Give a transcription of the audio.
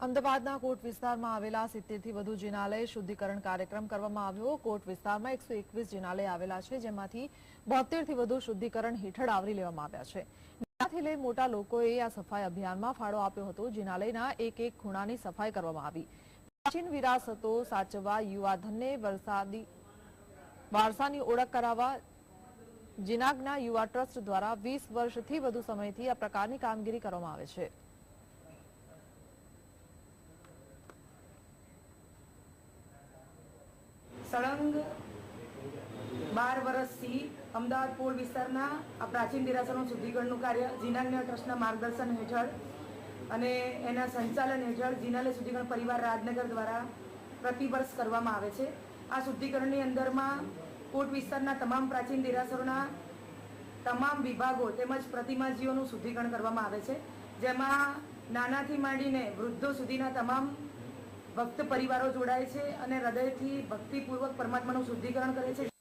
અમદાવાદના કોટ વિસ્તારમાં આવેલા સિત્તેરથી વધુ જિનાલય શુદ્ધિકરણ કાર્યક્રમ કરવામાં આવ્યો. કોટ વિસ્તારમાં એકસો એકવીસ જિનાલય આવેલા છે, જેમાંથી બોતેરથી વધુ શુદ્ધિકરણ હેઠળ આવરી લેવામાં આવ્યા છે. જેનાથી લઈ મોટા લોકોએ આ સફાઈ અભિયાનમાં ફાળો આપ્યો હતો. જિનાલયના એક એક ખૂણાની સફાઈ કરવામાં આવી. પ્રાચીન વિરાસતો સાચવવા યુવાધનને વારસાની ઓળખ કરાવવા, જિનાગના યુવા ટ્રસ્ટ દ્વારા વીસ વર્ષથી વધુ સમયથી આ પ્રકારની કામગીરી કરવામાં આવે છે. સળંગ બાર વર્ષથી અમદાવાદ પોળ વિસ્તારના આ પ્રાચીન દેરાસરનું શુદ્ધિકરણનું કાર્ય જીનાન્ય ટ્રસ્ટના માર્ગદર્શન હેઠળ અને એના સંચાલન હેઠળ જીનાલય શુદ્ધિકરણ પરિવાર રાજનગર દ્વારા પ્રતિવર્ષ કરવામાં આવે છે. આ શુદ્ધિકરણની અંદરમાં કોટ વિસ્તારના તમામ પ્રાચીન દેરાસરોના તમામ વિભાગો તેમજ પ્રતિમાજીઓનું શુદ્ધિકરણ કરવામાં આવે છે. જેમાં નાનાથી માંડીને વૃદ્ધો સુધીના તમામ ભક્ત પરિવારો જોડાય છે અને હૃદયથી ભક્તિપૂર્વક પરમાત્માનું શુદ્ધિકરણ કરે છે.